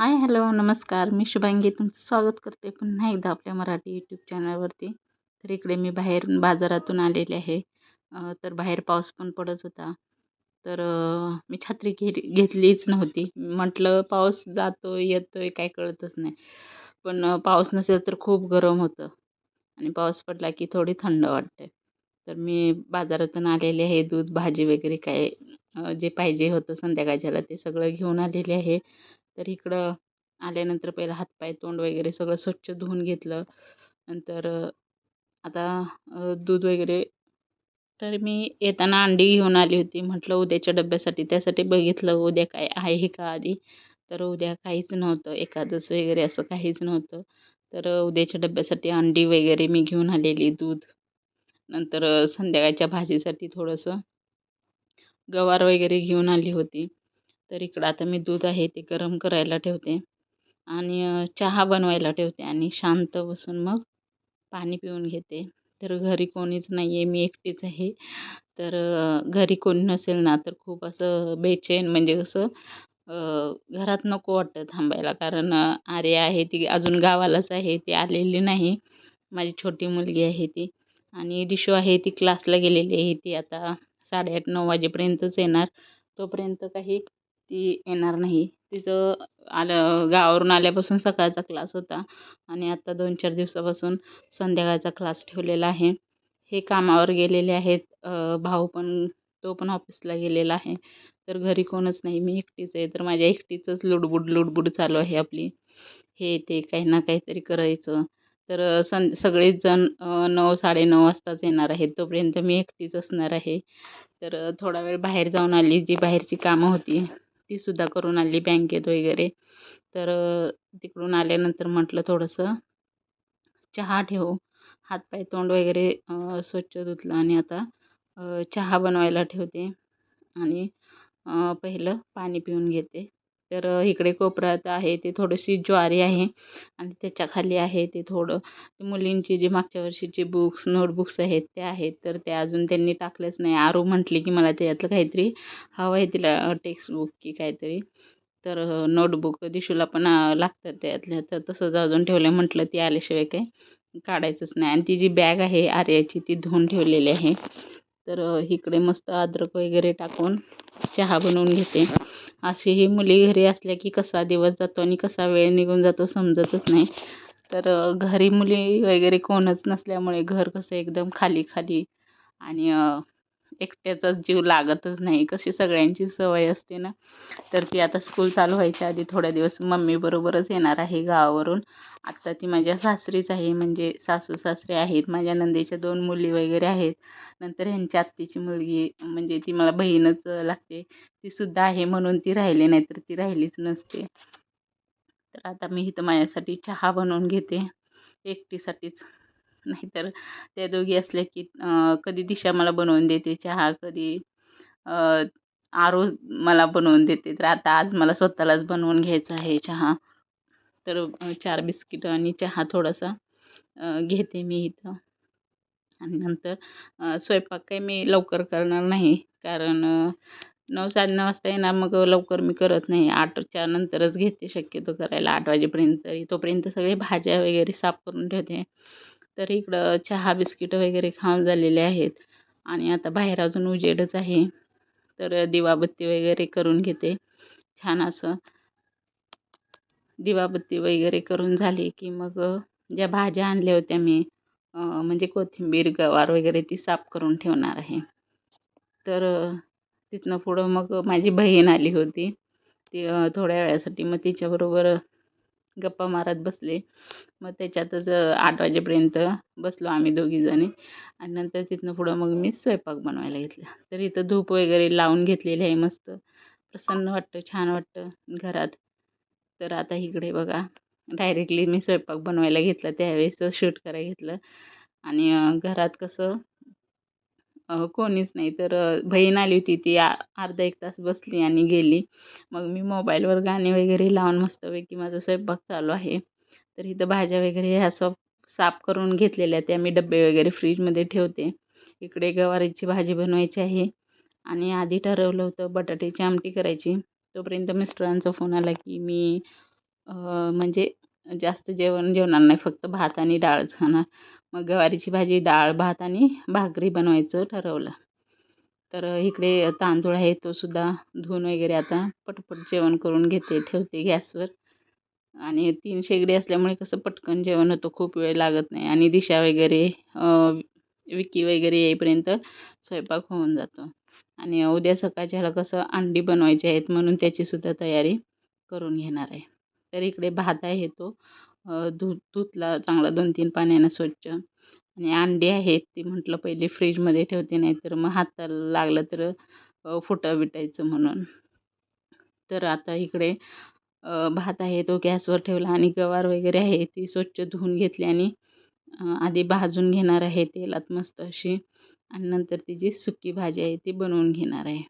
Hi hello नमस्कार. मी शुभांगी. तुमचं स्वागत करते पुन्हा एकदा आपल्या मराठी यूट्यूब चॅनलवरती तर इकडे मी बाहेरून बाजारातून आलेले आहे. तर बाहेर पाऊस पण पडत होता. तर मी छत्री घे घेतलीच नव्हती. म्हटलं पाऊस जातो येतो आहे काय कळतच नाही. पण पाऊस नसेल तर खूप गरम होतं. आणि पाऊस पडला की थोडी थंड वाटते. तर मी बाजारातून आलेले आहे. दूध भाजी वगैरे काय जे पाहिजे होतं संध्याकाळच्याला ते सगळं घेऊन आलेले आहे. तर इकडं आल्यानंतर पहिलं हातपाय तोंड वगैरे सगळं स्वच्छ धुवून घेतलं. नंतर आता दूध वगैरे तर मी येताना अंडी घेऊन आली होती. म्हटलं उद्याच्या डब्यासाठी त्यासाठी बघितलं उद्या काय आहे का आधी. तर उद्या काहीच नव्हतं. एकादस वगैरे असं काहीच नव्हतं. तर उद्याच्या डब्यासाठी अंडी वगैरे मी घेऊन आलेली दूध. नंतर संध्याकाळच्या भाजीसाठी थोडंसं गवार वगैरे घेऊन आली होती. तर इकडं आता मी दूध आहे ते गरम करायला ठेवते. आणि चहा बनवायला ठेवते आणि शांत बसून मग पाणी पिऊन घेते. तर घरी कोणीच नाही आहे मी एकटीच आहे. तर घरी कोणी नसेल ना तर खूप असं बेचैन म्हणजे कसं घरात नको वाटतं थांबायला. कारण अ, आर्या आहे ती अजून गावालाच आहे ती आलेली नाही. माझी छोटी मुलगी आहे ती. आणि दिशू आहे ती क्लासला गेलेली आहे ती आता साडेआठ नऊ वाजेपर्यंतच येणार. तोपर्यंत काही ती येणार नाही. तिचं आलं गावावरून आल्यापासून सकाळचा क्लास होता आणि आत्ता दोन चार दिवसापासून संध्याकाळचा क्लास ठेवलेला आहे. हे कामावर गेलेले आहेत. भाऊ पण तो पण ऑफिसला गेलेला आहे. तर घरी कोणच नाही. मी एकटीच आहे. तर माझ्या एकटीचंच लुडबुड लुडबुड चालू आहे आपली. हे ते काही ना काहीतरी करायचं. तर सं सगळेच जण नऊ साडेनऊ वाजताच येणार आहेत. तोपर्यंत मी एकटीच असणार आहे. तर थोडा वेळ बाहेर जाऊन आली जी बाहेरची कामं होती तीसुद्धा करून आली बँकेत वगैरे. तर तिकडून आल्यानंतर म्हटलं थोडंसं चहा ठेवू. हातपाय तोंड वगैरे स्वच्छ धुतलं आणि आता चहा बनवायला ठेवते. आणि पहिलं पाणी पिऊन घेते. तर इकडे कोपऱ्यात आहे ते थोडीशी ज्वारी आहे आणि त्याच्याखाली आहे ते थोडं. मुलींची जी मागच्या वर्षीची बुक्स नोटबुक्स आहेत त्या आहेत तर त्या अजून त्यांनी टाकल्याच नाही. आरू म्हटली की मला त्याच्यातलं काहीतरी हवं आहे तिला टेक्स्टबुक की काहीतरी. तर नोटबुक दिशूला पण लागतात त्यातल्या तर तसंच अजून ठेवलं म्हटलं ती आल्याशिवाय काही काढायचंच नाही. आणि ती जी बॅग आहे आर्याची ती धुवून ठेवलेली आहे. तर इकडे मस्त अद्रक वगैरे टाकून चहा बनवून घेते. अशी ही मुली घरी असल्या की कसा दिवस जातो आणि कसा वेळ निघून जातो समजतच नाही. तर घरी मुली वगैरे कोणच नसल्यामुळे घर कसं एकदम खाली खाली आणि एकट्याचाच जीव लागतच नाही. कशी सगळ्यांची सवय असते ना. तर ती आता स्कूल चालू व्हायच्या आधी थोड्या दिवस मम्मीबरोबरच येणार आहे गावावरून. आत्ता ती माझ्या सासरीच आहे. म्हणजे सासू सासरे आहेत. माझ्या नंदेच्या दोन मुली वगैरे आहेत. नंतर ह्यांच्या आत्तीची मुलगी म्हणजे ती मला बहीणच लागते. तीसुद्धा आहे म्हणून ती राहिली नाही तर ती राहिलीच नसते. तर आता मी इथं माझ्यासाठी चहा बनवून घेते. एकटीसाठीच. नाहीतर त्या दोघी असल्या की कधी दिशा मला बनवून देते चहा कधी आरो मला बनवून देते. तर आता आज मला स्वतःलाच बनवून घ्यायचा आहे चहा. तर चार बिस्किटं आणि चहा थोडासा घेते मी इथं. आणि नंतर स्वयंपाक काही मी लवकर करणार नाही. कारण अ, नऊ साडेनऊ वाजता येणार मग लवकर मी करत नाही. आठच्या नंतरच घेते. शक्यतो करायला आठ वाजेपर्यंत तरी. तोपर्यंत सगळे भाज्या वगैरे साफ करून ठेवते. तर इकडं चहा बिस्किटं वगैरे खाऊन झालेले आहेत. आणि आता बाहेर अजून उजेडच आहे. तर दिवाबत्ती वगैरे करून घेते. छान असं दिवाबत्ती वगैरे करून झाली की मग ज्या भाज्या आणल्या होत्या मी म्हणजे कोथिंबीर गवार वगैरे ती साफ करून ठेवणार आहे. तर तिथनं पुढं मग माझी बहीण आली होती. ती थोड्या वेळासाठी मग तिच्याबरोबर गप्पा मारत बसले. मग त्याच्यातच आठ वाजेपर्यंत बसलो आम्ही दोघीजणी आणि नंतर तिथनं पुढं मग मी स्वयंपाक बनवायला घेतला. तर इथं धूप वगैरे लावून घेतलेली आहे मस्त. प्रसन्न वाटतं छान वाटतं घरात. तर आता इकडे बघा डायरेक्टली मी स्वयंपाक बनवायला घेतला. त्यावेळेस शूट करायला घेतलं. आणि घरात कसं कोणीच नाही. तर बहीण आली होती ती आ अर्धा एक तास बसली आणि गेली. मग मी मोबाईलवर गाणे वगैरे लावून मस्तपैकी माझा स्वयंपाक चालू आहे. तर इथं भाज्या वगैरे ह्या सब साफ करून घेतलेल्या त्या मी डबे वगैरे फ्रीजमध्ये ठेवते. इकडे गवारीची भाजी बनवायची आहे. आणि आधी ठरवलं होतं बटाट्याची आमटी करायची. तोपर्यंत मिस्टरांचा फोन आला की मी म्हणजे जास्त जेवण जेवणार नाही फक्त भात आणि डाळच खाणार. मग गवारीची भाजी डाळ भात आणि भाकरी बनवायचं ठरवलं. तर इकडे तांदूळ आहे तो सुद्धा धुवून वगैरे आता पटपट जेवण करून घेते ठेवते गॅसवर. आणि तीन शेगडी असल्यामुळे कसं पटकन जेवण होतं खूप वेळ लागत नाही. आणि दिशा वगैरे विकी वगैरे येईपर्यंत स्वयंपाक होऊन जातो. आणि उद्या सकाळच्या ह्याला कसं अंडी बनवायची आहेत म्हणून त्याचीसुद्धा तयारी करून घेणार आहे. तर इकडे भात आहे तो. धु धुतला चांगला दोन तीन पाण्यानं स्वच्छ. आणि अंडी आहेत ती म्हटलं पहिले फ्रीजमध्ये ठेवते नाही तर मग हाताला लागलं तर फुटा विटायचं म्हणून. तर आता इकडे भात आहे तो गॅसवर ठेवला आणि गवार वगैरे आहे ती स्वच्छ धुवून घेतली आणि आधी भाजून घेणार आहे तेलात मस्त अशी. आणि नंतर ती जी सुकी भाजी आहे ती बनवून घेणार आहे.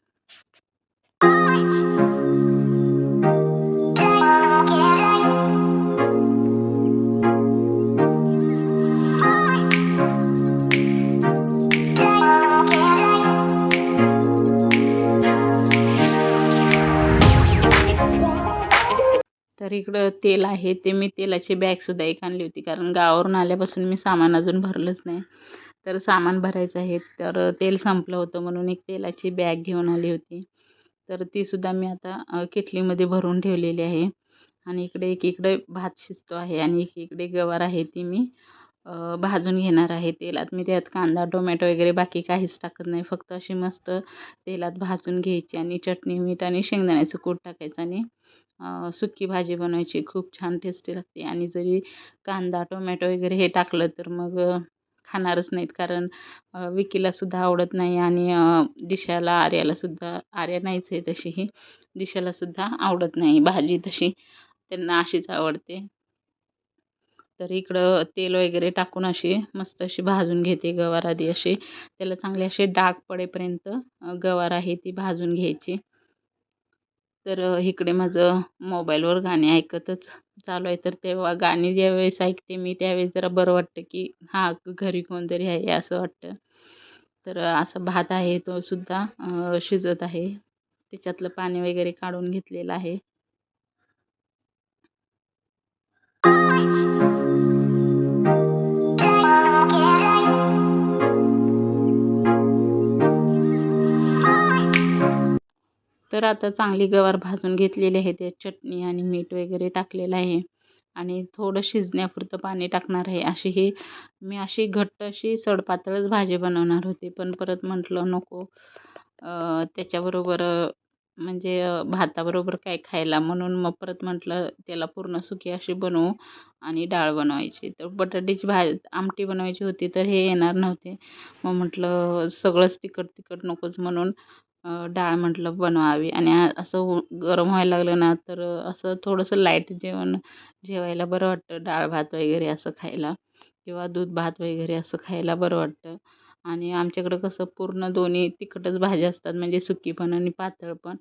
इकडं तेल आहे ते मी तेलाची बॅगसुद्धा एक आणली होती. कारण गावावरून आल्यापासून मी सामान अजून भरलंच नाही. तर सामान भरायचं आहे. तर तेल संपलं होतं म्हणून एक तेलाची बॅग घेऊन आली होती. तर तीसुद्धा मी आता किटलीमध्ये भरून ठेवलेली आहे. आणि इकडे एक इकडे भात शिजतो आहे आणि एक इकडे गवार आहे ती मी भाजून घेणार आहे. तेलात मी त्यात कांदा टोमॅटो वगैरे बाकी काहीच टाकत नाही. फक्त अशी मस्त तेलात भाजून घ्यायची आणि चटणी मीठ आणि शेंगदाण्याचं कूट टाकायचं आणि सुकी भाजी बनवायची खूप छान टेस्टी लागते. आणि जरी कांदा टोमॅटो वगैरे हे टाकलं तर मग खाणारच नाहीत. कारण विकीलासुद्धा आवडत नाही आणि दिशाला आर्यालासुद्धा आर्या नाहीच आहे तशी. ही दिशालासुद्धा आवडत नाही भाजी तशी. त्यांना अशीच आवडते. तर इकडं तेल वगैरे टाकून अशी मस्त अशी भाजून घेते गवार आधी अशी. त्याला चांगले असे डाग पडेपर्यंत गवार आहे ती भाजून घ्यायची. तर इकडे माझं मोबाईलवर गाणे ऐकतच चालू आहे. तर तेव्हा गाणी ज्यावेळेस ऐकते मी त्यावेळेस जरा बरं वाटतं की हां घरी कोणतरी आहे असं वाटतं. तर असं भात आहे तो सुद्धा शिजत आहे. त्याच्यातलं पाणी वगैरे काढून घेतलेलं आहे. तर आता चांगली गवार भाजून घेतलेली आहे. त्यात चटणी आणि मीठ वगैरे टाकलेलं आहे. आणि थोडं शिजण्यापुरतं पाणी टाकणार आहे. अशी ही मी अशी घट्ट अशी सडपातळच भाजी बनवणार होती. पण परत म्हटलं नको. त्याच्याबरोबर म्हणजे भाताबरोबर काय खायला म्हणून मग परत म्हटलं त्याला पूर्ण सुकी अशी बनवू आणि डाळ बनवायची. तर बटाट्याची भा आमटी बनवायची होती तर हे येणार नव्हते. मग म्हटलं सगळंच तिखट तिखट नकोच म्हणून डाळ म्हटलं बनवावी आणि असं गरम व्हायला लागलं ना तर असं थोडंसं लाइट जेवण जेवायला बरं वाटतं. डाळ भात वगैरे असं खायला किंवा दूध भात वगैरे असं खायला बरं वाटतं. आणि आमच्याकडं कसं पूर्ण दोन्ही तिखटच भाज्या असतात म्हणजे सुकी पण आणि पातळ पण.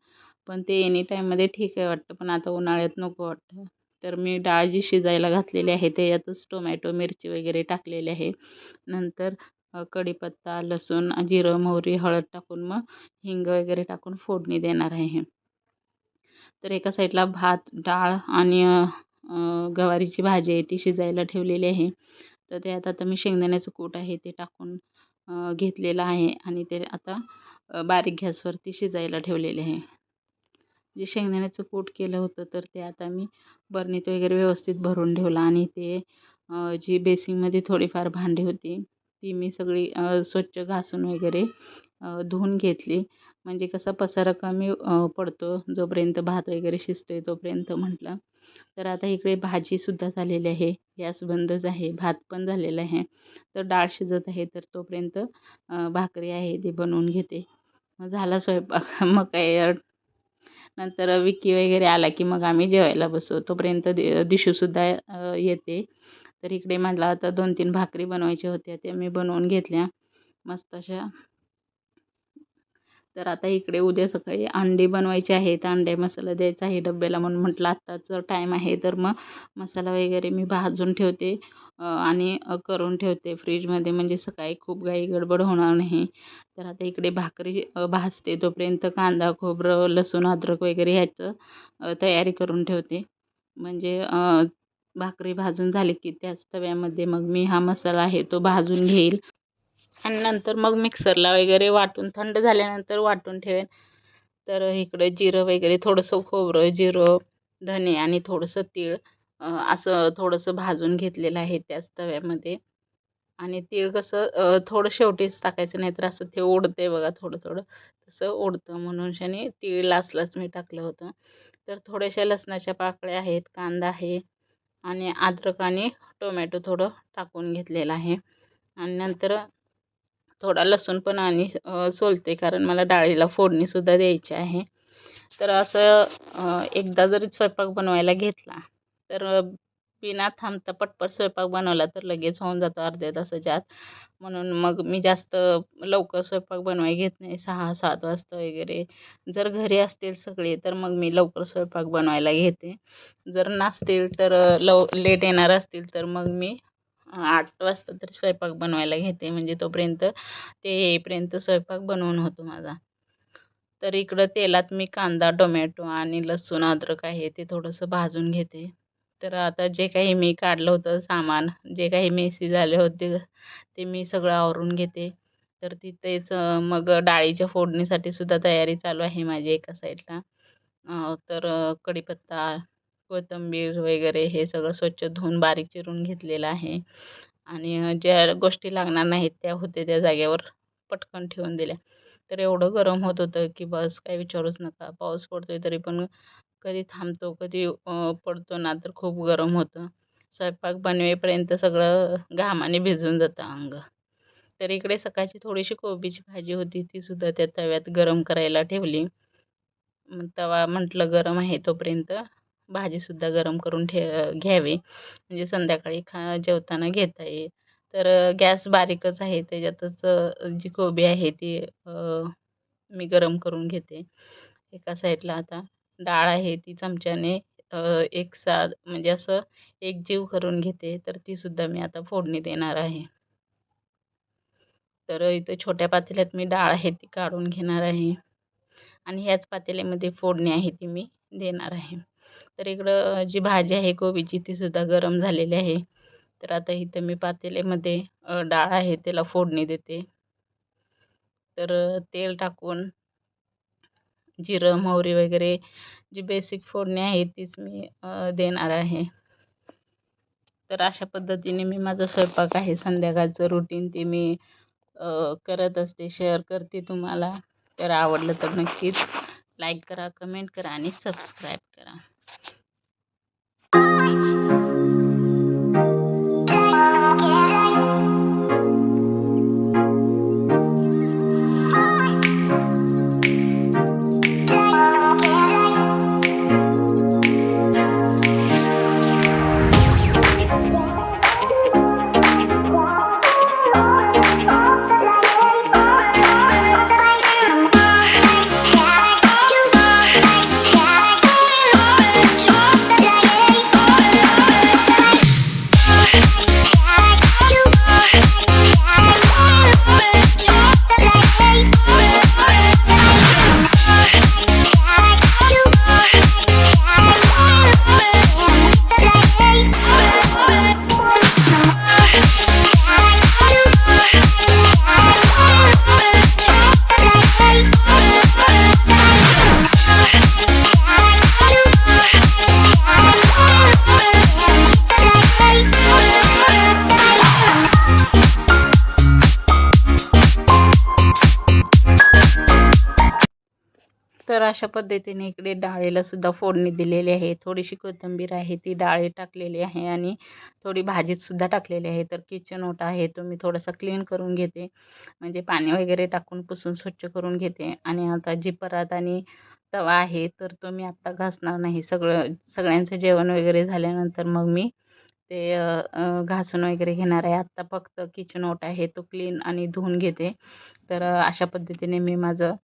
पण ते एनी टाईममध्ये ठीक आहे वाटतं पण आता उन्हाळ्यात नको वाटतं. तर मी डाळ जी शिजायला घातलेली आहे त्याच्यातच टोमॅटो मिरची वगैरे टाकलेली आहे. नंतर कढीपत्ता लसूण जिरं मोहरी हळद टाकून मग हिंग वगैरे टाकून फोडणी देणार आहे तर एका साईडला भात डाळ आणि गवारीची भाजी आहे ती शिजायला ठेवलेली आहे. तर ते आता मी शेंगदाण्याचं कूट आहे ते टाकून घेतलेलं आहे आणि ते आता बारीक गॅसवरती शिजायला ठेवलेले आहे. जे शेंगदाण्याचं कूट केलं होतं तर ते आता मी बरणीत वगैरे व्यवस्थित भरून ठेवलं आणि ते जी बेसिंगमध्ये थोडीफार भांडी होती ती मी सगळी स्वच्छ घासून वगैरे धुवून घेतली. म्हणजे कसा पसारा कमी पडतो जोपर्यंत भात वगैरे शिजतो आहे तोपर्यंत म्हटलं. तर आता इकडे भाजीसुद्धा झालेली आहे गॅस बंदच आहे भात पण झालेला आहे. तर डाळ शिजत आहे तर तोपर्यंत भाकरी आहे ती बनवून घेते. मग झाला स्वयंपाक. मग काय नंतर विकी वगैरे आला की मग आम्ही जेवायला बसू. तोपर्यंत दि दिशूसुद्धा येते. तर इकडे मला आता दोन तीन भाकरी बनवायच्या होत्या त्या मी बनवून घेतल्या. मस्त अशा. तर आता इकडे उद्या सकाळी अंडी बनवायची आहेत. अंडे मसाला द्यायचा आहे डब्याला म्हणून म्हटलं आत्ताच टाईम आहे. तर मग मसाला वगैरे मी भाजून ठेवते आणि करून ठेवते फ्रीजमध्ये. म्हणजे सकाळी खूप गाई गडबड होणार नाही. तर आता इकडे भाकरी भाजते तोपर्यंत कांदा खोबरं लसूण अद्रक वगैरे ह्याचं तयारी करून ठेवते. म्हणजे भाकरी भाजून झाली की त्याच तव्यामध्ये मग मी हा मसाला आहे तो भाजून घेईल. आणि नंतर मग मिक्सरला वगैरे वाटून थंड झाल्यानंतर वाटून ठेवेन. तर इकडं जिरं वगैरे थोडंसं खोबरं जिरं धने आणि थोडंसं तीळ असं थोडंसं भाजून घेतलेलं आहे त्याच तव्यामध्ये. आणि तीळ कसं थोडं शेवटीच टाकायचं नाही तर असं ते ओढते बघा थोडं थोडं. तसं ओढतं म्हणून शाने तीळ लासलाच मी टाकलं होतं. तर थोड्याशा लसणाच्या पाकळ्या आहेत कांदा आहे आणि अद्रक आणि टोमॅटो थोडं टाकून घेतलेलं आहे. आणि नंतर थोडा लसूण पण आणि सोलते कारण मला डाळीला फोडणीसुद्धा द्यायची आहे. तर असं एकदा जरी स्वयंपाक बनवायला घेतला तर बिना थांबता पटपट स्वयंपाक बनवला तर लगेच होऊन जातो अर्ध्या तासाच्या आत म्हणून मग मी जास्त लवकर स्वयंपाक बनवाय घेत नाही सहा सात वाजता वगैरे. जर घरी असतील सगळे तर मग मी लवकर स्वयंपाक बनवायला घेते. जर नसतील तर लव लेट येणार असतील तर मग मी आठ वाजता तरी स्वयंपाक बनवायला घेते. म्हणजे तोपर्यंत ते येईपर्यंत स्वयंपाक बनवून होतो माझा. तर इकडं तेलात मी कांदा टोमॅटो आणि लसूण अद्रक आहे ते थोडंसं भाजून घेते. तर आता जे काही मी काढलं होतं सामान जे काही मेसी झाले होते ते मी सगळं आवरून घेते. तर तिथेच मग डाळीच्या फोडणीसाठी सुद्धा तयारी चालू आहे माझी एका साईडला. तर कढीपत्ता कोथिंबीर वगैरे हे सगळं स्वच्छ धुवून बारीक चिरून घेतलेलं आहे. आणि ज्या गोष्टी लागणार नाहीत त्या होते त्या जागेवर पटकन ठेवून दिल्या. तर एवढं गरम होत होतं की बस काही विचारूच नका. पाऊस पडतो आहे तरी पण कधी थांबतो कधी पडतो ना तर खूप गरम होतं. स्वयंपाक बनवेपर्यंत सगळं घामाने भिजून जातं अंग. तर इकडे सकाळची थोडीशी कोबीची भाजी होती ती सुद्धा त्या तव्यात गरम करायला ठेवली. मग तवा म्हटलं गरम आहे तोपर्यंत भाजीसुद्धा गरम करून ठे घ्यावी. म्हणजे संध्याकाळी खा जेवताना घेता येईल. तर गॅस बारीकच आहे त्याच्यातच जी कोबी आहे ती मी गरम करून घेते. एका साईडला आता. डाळ आहे ती चमच्याने एक सा म्हणजे असं एक जीव करून घेते तर तीसुद्धा मी आता फोडणी देणार आहे. तर इथं छोट्या पातेल्यात मी डाळ आहे ती काढून घेणार आहे. आणि ह्याच पातेल्यामध्ये फोडणी आहे ती मी देणार आहे. तर इकडं जी भाजी आहे कोबीची तीसुद्धा गरम झालेली आहे. तर आता इथं मी पातेल्यामध्ये डाळ आहे त्याला फोडणी देते. तर तेल टाकून जिरं मोहरी वगैरे जी बेसिक फोडणी आहे तीच मी देणार आहे. तर अशा पद्धतीने मी माझा स्वयंपाक आहे. संध्याकाळचं रुटीन ते मी करत असते. शेअर करते तुम्हाला. तर आवडलं तर नक्कीच लाईक करा कमेंट करा आणि सबस्क्राईब करा. अशा पद्धतीने इकडे डाळीला सुद्धा फोडणी दिलेली आहे. थोडीशी कोथिंबीर आहे ती डाळी टाकलेली आहे आणि थोडी भाजीत सुद्धा टाकलेली आहे. तर किचन ओटा आहे तो मी थोडासा क्लीन करून घेते. म्हणजे पाणी वगैरे टाकून पुसून स्वच्छ करून घेते. आणि आता जी परात आणि तवा आहे तर तो मी आत्ता घासणार नाही. सगळं सगळ्यांचं जेवण वगैरे झाल्यानंतर मग मी ते घासून वगैरे घेणार आहे. आत्ता फक्त किचन ओटा आहे तो क्लीन आणि धुवून घेते. तर अशा पद्धतीने मी माझं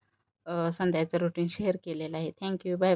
संध्याचं रुटीन शेअर केलेलं आहे. Thank you bye bye